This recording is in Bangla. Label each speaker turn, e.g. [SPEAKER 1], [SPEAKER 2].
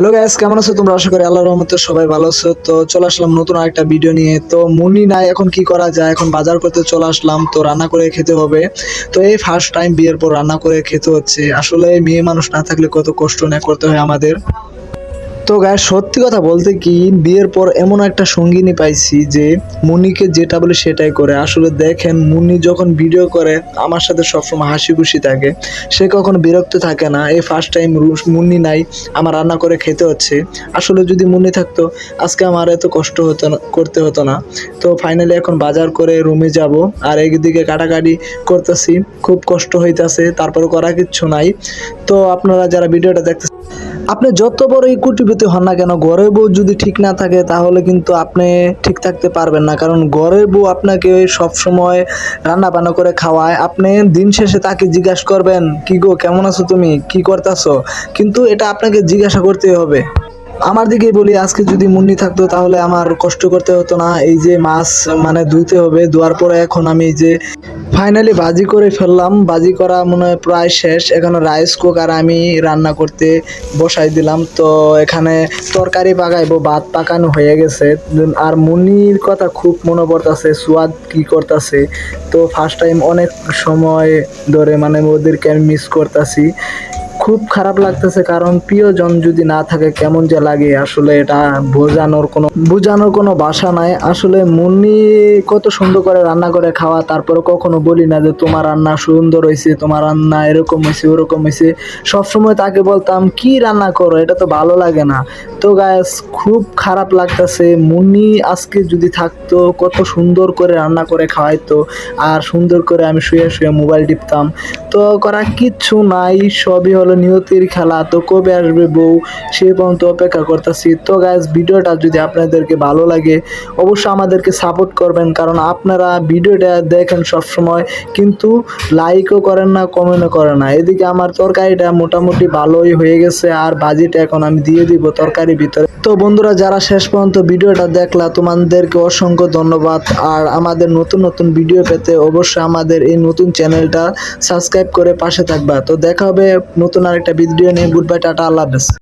[SPEAKER 1] হ্যালো গাইস কেমন আছো তোমরা? আশা করি আল্লাহর রহমতে সবাই ভালো আছো। তো চলে আসলাম নতুন আরেকটা ভিডিও নিয়ে। তো মুনি নাই, এখন কি করা যায়? এখন বাজার করতে চলে আসলাম, তো রান্না করে খেতে হবে। তো এই ফার্স্ট টাইম বিয়ের পর রান্না করে খেতে হচ্ছে। আসলে মেয়ে মানুষ না থাকলে কত কষ্ট না করতে হয় আমাদের। তো গায়ে সত্যি কথা বলতে কি, বিয়ের পর এমন একটা সঙ্গিনী পাইছি যে মুনিকে যেটা বলে সেটাই করে। আসলে দেখেন, মুনি যখন ভিডিও করে, আমার সাথে সবসময় হাসি খুশি থাকে। সে কখনো বিরক্ত থাকে না। এই ফার্স্ট টাইম মুন্নি নাই, আমার রান্না করে খেতে হচ্ছে। আসলে যদি মুন্নি থাকতো, আজকে আমার এত কষ্ট হতো না, করতে হতো না। তো ফাইনালি এখন বাজার করে রুমে যাব, আর একদিকে কাটাকাটি করতেছি। খুব কষ্ট হইতাছে তারপর করা কিচ্ছু নাই। তো আপনারা যারা ভিডিওটা দেখতে আপনি যত বড়ই কুটিপতি হন না কেন, ঘরের বউ যদি ঠিক না থাকে, তাহলে কিন্তু আপনি ঠিক থাকতে পারবেন না। কারণ ঘরের বউ আপনাকে সব সময় রান্না বান্না করে খাওয়ায়। আপনি দিন শেষে তাকে জিজ্ঞাসা করবেন, কি গো, কেমন আছো তুমি? কি করতেছো? কিন্তু এটা আপনাকে জিজ্ঞাসা করতেই হবে। আমার দিকে বলি, আজকে যদি মুন্নি থাকতো তাহলে আমার কষ্ট করতে হতো না। এই যে মাছ মানে ধুইতে হবে, ধোয়ার পরে এখন আমি যে ফাইনালি বাজি করে ফেললাম। বাজি করা মনে হয় প্রায় শেষ। এখন রাইস কুকার আমি রান্না করতে বসাই দিলাম। তো এখানে তরকারি পাকাইবো, ভাত পাকানো হয়ে গেছে। আর মুনির কথা খুব মনে পড়তেছে, সুয়াদ কি করতেছে। তো ফার্স্ট টাইম অনেক সময় ধরে মানে ওদেরকে আমি মিস করতেছি। খুব খারাপ লাগতেছে, কারণ প্রিয়জন যদি না থাকে, কেমন যে লাগে। আসলে এটা বোঝানোর কোনো বোঝানোর কোনো ভাষা নাই। আসলে মুন্নি কত সুন্দর করে রান্না করে খাওয়া তারপরে কখনো বলি না যে তোমার রান্না সুন্দর হয়েছে তোমার রান্না এরকম হয়েছে ওরকম হয়েছে সবসময় তাকে বলতাম, কি রান্না করো? এটা তো ভালো লাগে না। তো গায়েস খুব খারাপ লাগতেছে। মুন্নি আজকে যদি থাকতো, কত সুন্দর করে রান্না করে খাওয়াইতো, আর সুন্দর করে আমি শুয়ে শুয়ে মোবাইল টিপতাম। তো করা কিচ্ছু নাই, সবই হলো নিয়তির খেলা তো কবে আসবে বউ? সে পর্যন্ত অপেক্ষা করতেছি। তো গাইজ ভিডিওটা যদি আপনাদেরকে ভালো লাগে, অবশ্যই আমাদেরকে সাপোর্ট করবেন, কারণ আপনারা ভিডিওটা দেখেন সবসময়, কিন্তু লাইকও করেন না কমেন্টও করেন না। এদিকে আমার তরকারিটা মোটামুটি ভালোই হয়ে গেছে, আর বাজিটা এখন আমি দিয়ে দিব তরকারির ভিতরে। তো বন্ধুরা, যারা শেষ পর্যন্ত ভিডিওটা দেখলা, তোমাদেরকে অসংখ্য ধন্যবাদ। আর আমাদের নতুন নতুন ভিডিও পেতে অবশ্যই আমাদের এই নতুন চ্যানেলটা সাবস্ক্রাইব করে পাশে থাকবা। তো দেখা হবে নতুন আরেকটা ভিডিও নিয়ে। গুড বাই টাটা, আল্লাহ হাফেজ।